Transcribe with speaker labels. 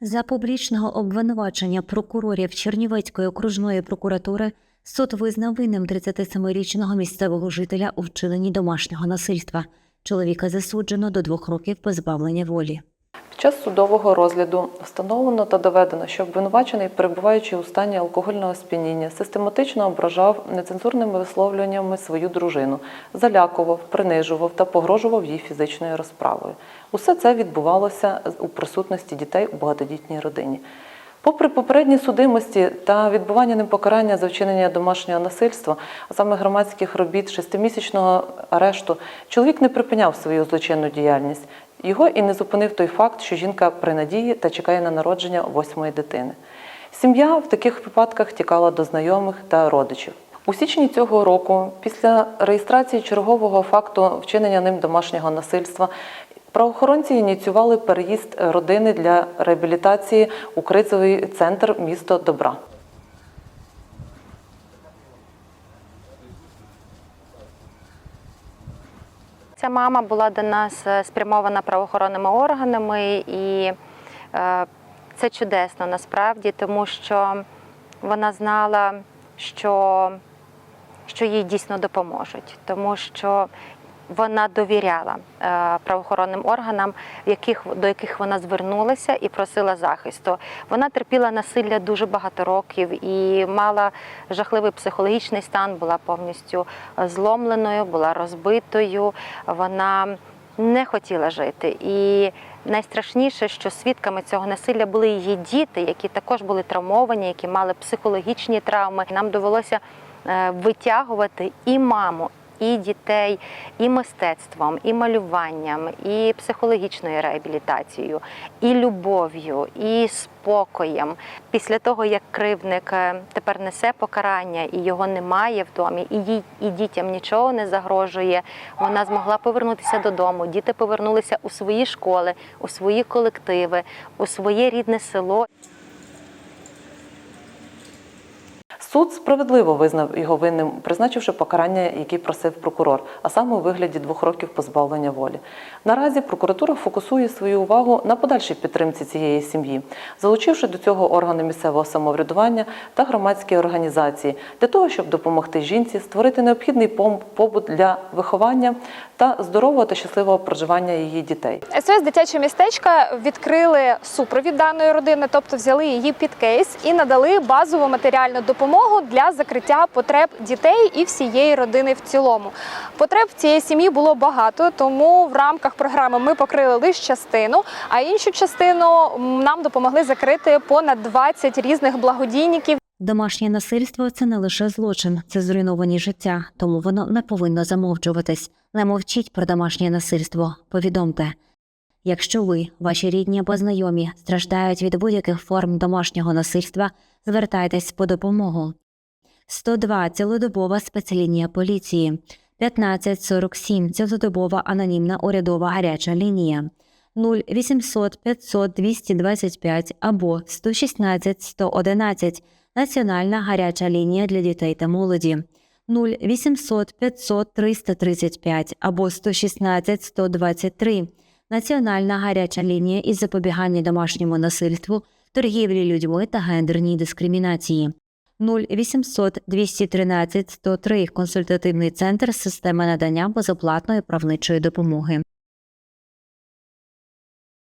Speaker 1: За публічного обвинувачення прокурорів Чернівецької окружної прокуратури суд визнав винним 37-річного місцевого жителя у вчиненні домашнього насильства. Чоловіка засуджено до двох років позбавлення волі.
Speaker 2: Час судового розгляду встановлено та доведено, що обвинувачений, перебуваючи у стані алкогольного сп'яніння, систематично ображав нецензурними висловлюваннями свою дружину, залякував, принижував та погрожував їй фізичною розправою. Усе це відбувалося у присутності дітей у багатодітній родині. Попри попередні судимості та відбування ним покарання за вчинення домашнього насильства, а саме громадських робіт, шестимісячного арешту, чоловік не припиняв свою злочинну діяльність. Його і не зупинив той факт, що жінка при надії та чекає на народження восьмої дитини. Сім'я в таких випадках тікала до знайомих та родичів. У січні цього року, після реєстрації чергового факту вчинення ним домашнього насильства, правоохоронці ініціювали переїзд родини для реабілітації у кризовий центр місто Добра.
Speaker 3: Ця мама була до нас е, спрямована правоохоронними органами, і е, це чудесно насправді, тому що вона знала, що, що їй дійсно допоможуть, тому що вона довіряла е, правоохоронним органам, до яких вона звернулася і просила захисту. Вона терпіла насилля дуже багато років і мала жахливий психологічний стан, була повністю е, зломленою, була розбитою. Вона не хотіла жити. І найстрашніше, що свідками цього насилля були її діти, які також були травмовані, які мали психологічні травми. Нам довелося е, витягувати і маму, і дітей, і мистецтвом, і малюванням, і психологічною реабілітацією, і любов'ю, і спокоєм. Після того, як кривник е, тепер несе покарання і його немає в домі, і їй і дітям нічого не загрожує, вона змогла повернутися додому. Діти повернулися у свої школи, у свої колективи, у своє рідне село.
Speaker 2: Суд справедливо визнав його винним, призначивши покарання, яке просив прокурор, а саме у вигляді двох років позбавлення волі. Наразі прокуратура фокусує свою увагу на подальшій підтримці цієї сім'ї, залучивши до цього органи місцевого самоврядування та громадські організації для того, щоб допомогти жінці створити необхідний побут для виховання та здорового та щасливого проживання її дітей.
Speaker 4: СОС дитяче містечка відкрили супровід даної родини, тобто взяли її під кейс і надали базову матеріальну допомогу для закриття потреб дітей і всієї родини в цілому. Потреб цієї сім'ї було багато, тому в рамках програми ми покрили лише частину, а іншу частину нам допомогли закрити понад 20 різних благодійників.
Speaker 1: Домашнє насильство це не лише злочин, це зруйновані життя, тому воно не повинно замовчуватись. Не мовчіть про домашнє насильство. Повідомте. Якщо ви, ваші рідні або знайомі, страждають від будь-яких форм домашнього насильства, звертайтесь по допомогу. 102 – цілодобова спецлінія поліції, 1547 – цілодобова анонімна урядова гаряча лінія, 0800 500 225 або 116 111 Національна гаряча лінія для дітей та молоді. 0800 500 335 або 116 123 Національна гаряча лінія із запобігання домашньому насильству, торгівлі людьми та гендерній дискримінації 0800 213 103 консультативний центр системи надання безоплатної правничої допомоги.